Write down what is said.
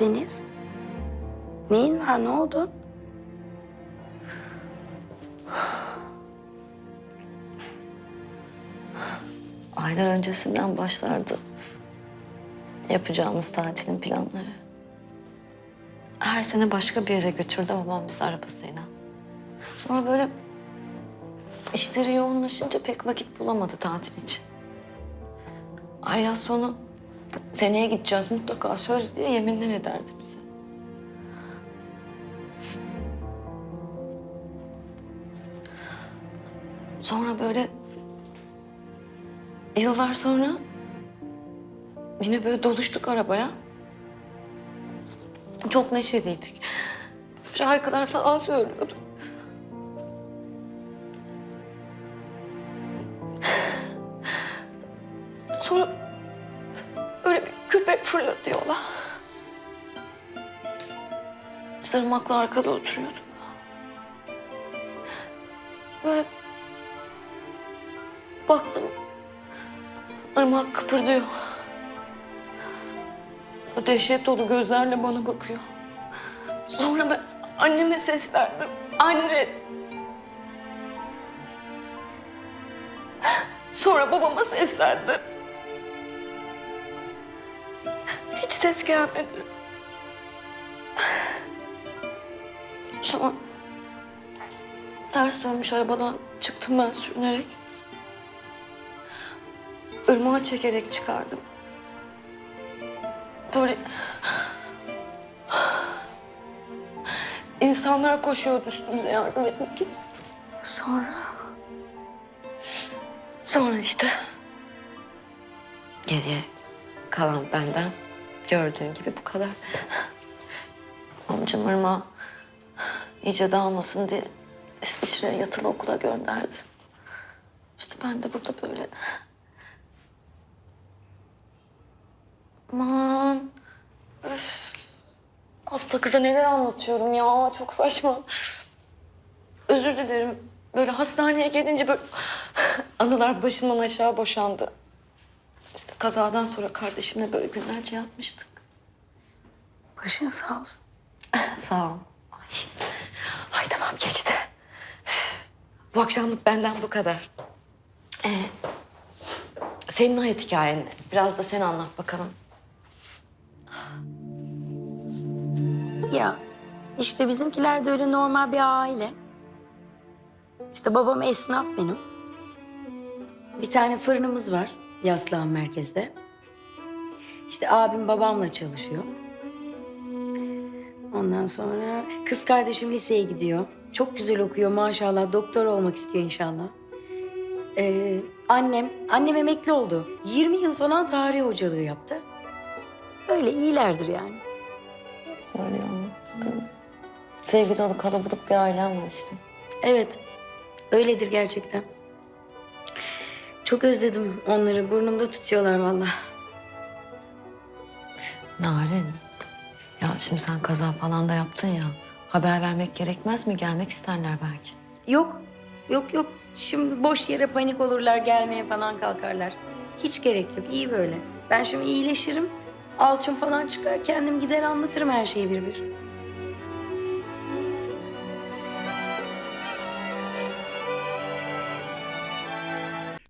Deniz. Neyin var? Ne oldu? Aylar öncesinden başlardı yapacağımız tatilin planları. Her sene başka bir yere götürdü babam bizi arabasıyla. Sonra böyle işleri yoğunlaşınca pek vakit bulamadı tatil için. Arya sonu seneye gideceğiz mutlaka söz diye yeminler ederdi bize. Sonra böyle yıllar sonra yine böyle doluştuk arabaya. Çok neşeliydik. Şarkılar falan söylüyordu. Sonra fırladı yola. Sarımakla arkada oturuyorduk. Böyle baktım. Irmak kıpırdıyor. O dehşet dolu gözlerle bana bakıyor. Sonra ben anneme seslendim. Anne. Sonra babama seslendim. Ses gelmedi. Sonra ters dönmüş arabadan çıktım ben sürünerek. Irmağa çekerek çıkardım. Böyle... İnsanlar koşuyordu üstümüze yardım etmek için. Sonra... Sonra işte... Geriye kalan benden gördüğün gibi bu kadar. Amcam Irmağı iyice dağılmasın diye İsviçre'ye yatılı okula gönderdi. İşte ben de burada böyle Aman. Öf. Hasta kıza neler anlatıyorum ya. Çok saçma. Özür dilerim. Böyle hastaneye gelince böyle anılar başımdan aşağı boşandı. İşte kazadan sonra kardeşimle böyle günlerce yatmıştık. Başın sağ olsun. Sağ ol. Ay, Ay tamam geçti. Bu akşamlık benden bu kadar. Ee, senin hayat hikayen? Biraz da sen anlat bakalım. Ya işte bizimkiler de öyle normal bir aile. İşte babam esnaf benim. Bir tane fırınımız var Yaslağın merkezde. İşte abim babamla çalışıyor. Ondan sonra kız kardeşim liseye gidiyor. Çok güzel okuyor maşallah. Doktor olmak istiyor inşallah. Ee, annem, annem emekli oldu. 20 yıl falan tarih hocalığı yaptı. Öyle iyilerdir yani. Anlat. Sevgi dolu kalabalık bir ailem var işte. Evet, öyledir gerçekten. Çok özledim onları. Burnumda tutuyorlar vallahi. Narin. Ya şimdi sen kaza falan da yaptın ya. Haber vermek gerekmez mi? Gelmek isterler belki. Yok, yok yok. Şimdi boş yere panik olurlar, gelmeye falan kalkarlar. Hiç gerek yok, iyi böyle. Ben şimdi iyileşirim. Alçım falan çıkar, kendim gider anlatırım her şeyi bir bir.